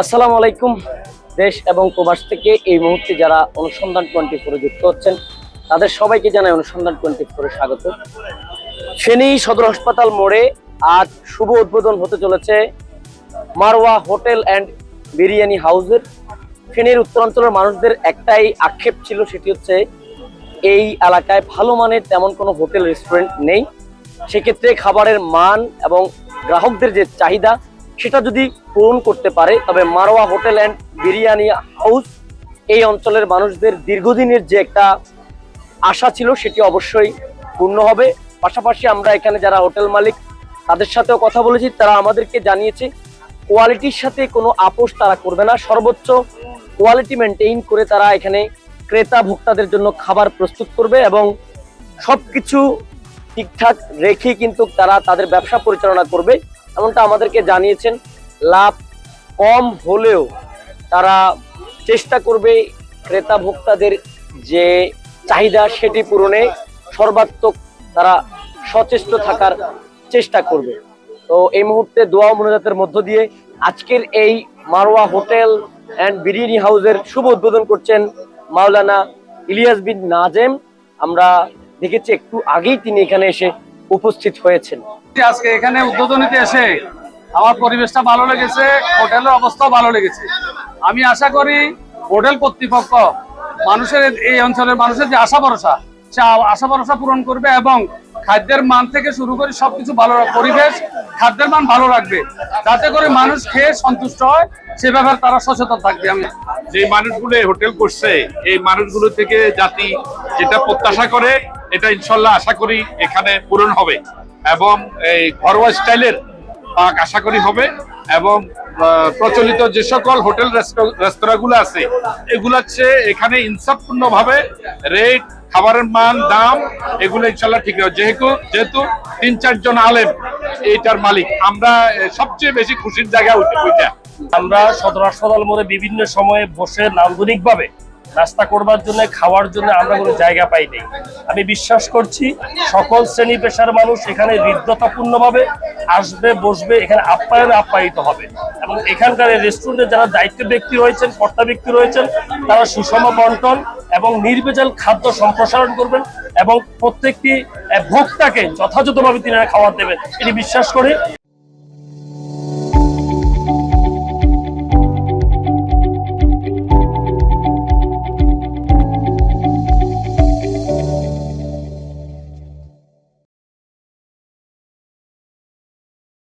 আসসালামু আলাইকুম, দেশ এবং প্রবাস থেকে এই মুহূর্তে যারা অনুসন্ধান টোয়েন্টি ফোরে যুক্ত হচ্ছেন, তাদের সবাইকে জানাই অনুসন্ধান টোয়েন্টি ফোরে স্বাগত। ফেনী সদর হাসপাতাল মোড়ে আজ শুভ উদ্বোধন হতে চলেছে মারওয়া হোটেল অ্যান্ড বিরিয়ানি হাউসের। ফেনীর উত্তরাঞ্চলের মানুষদের একটাই আক্ষেপ ছিল, সেটি হচ্ছে এই এলাকায় ভালো মানের তেমন কোনো হোটেল, রেস্টুরেন্ট নেই। সেক্ষেত্রে খাবারের মান এবং গ্রাহকদের যে চাহিদা সেটা যদি পূরণ করতে পারে, তবে Marwa hotel and biryani house এই অঞ্চলের মানুষদের দীর্ঘদিনের যে একটা আশা ছিল, সেটি অবশ্যই পূর্ণ হবে। পাশাপাশি আমরা এখানে যারা হোটেল মালিক, তাদের সাথেও কথা বলেছি। তারা আমাদেরকে জানিয়েছে, কোয়ালিটির সাথে কোনো আপোষ তারা করবে না। সর্বোচ্চ কোয়ালিটি মেনটেইন করে তারা এখানে ক্রেতা ভোক্তাদের জন্য খাবার প্রস্তুত করবে এবং সবকিছু ঠিকঠাক রেখে কিন্তু তারা তাদের ব্যবসা পরিচালনা করবে। এমনটা আমাদেরকে জানিয়েছেন, লাভ কম হলেও তারা চেষ্টা করবে ক্রেতা ভোক্তাদের যে চাহিদা সেটি পূরণে, সর্বাত্মক তারা সচেষ্ট থাকার চেষ্টা করবে। তো এই মুহূর্তে দোয়া মনোজাতের মধ্য দিয়ে আজকের এই মারোয়া হোটেল অ্যান্ড বিরিয়ানি হাউসের শুভ উদ্বোধন করছেন মাওলানা ইলিয়াস বিন নাজেম। আমরা দেখেছি একটু আগেই তিনি এখানে এসে উপস্থিত হয়েছেন। আজকে এখানে উদ্বোধনীতে এসে আমার পরিবেশটা ভালো লেগেছে হোটেলের অবস্থাও ভালো লেগেছে। আমি আশা করি হোটেল কর্তৃপক্ষ মানুষের এই অঞ্চলের মানুষের যে আশা ভরসা সে আশা ভরসা পূরণ করবে এবং খাদ্যের মান থেকে শুরু করে সবকিছু ভালো পরিবেশ খাদ্যের মান ভালো রাখবে। যাতে করে মানুষ খেয়ে সন্তুষ্ট হয় সে ব্যাপারে তারা সচেতন থাকবে। আমি যে মানুষগুলো হোটেল করছে এই মানুষগুলো থেকে জাতি যেটা প্রত্যাশা করে এটা ইনশাল্লাহ আশা করি এখানে পূরণ হবে এবং এই ঘরোয়া স্টাইলের পাক আশা করি হবে এবং প্রচলিত যে সকল হোটেল রেস্তোরাঁগুলো আছে এগুলো হচ্ছে এখানে ইনসাফপূর্ণ ভাবে রেট, খাবারের মান, দাম, এগুলো ইনশাল্লাহ ঠিক হবে যেহেতু যেহেতু তিন, চারজন আলেম এইটার মালিক, আমরা সবচেয়ে বেশি খুশির জায়গা ওইটা। আমরা সদর হাসপাতাল মোড়ে বিভিন্ন সময়ে বসে নান্দনিকভাবে নাস্তা করবার জন্য, খাওয়ার জন্য আমরা কোনো জায়গা পাই পাইনি আমি বিশ্বাস করছি সকল শ্রেণি পেশার মানুষ এখানে হৃদ্যতাপূর্ণভাবে আসবে, বসবে, এখানে আপ্যায়নে আপ্যায়িত হবে। এবং এখানকার রেস্টুরেন্টে যারা দায়িত্ব ব্যক্তি রয়েছেন, কর্তা ব্যক্তি রয়েছেন, তারা সুষম বন্টন এবং নির্ভেজাল খাদ্য সম্প্রসারণ করবেন এবং প্রত্যেকটি ভোক্তাকে যথাযথভাবে তিনি খাবার দেবেন। এটি বিশ্বাস করি।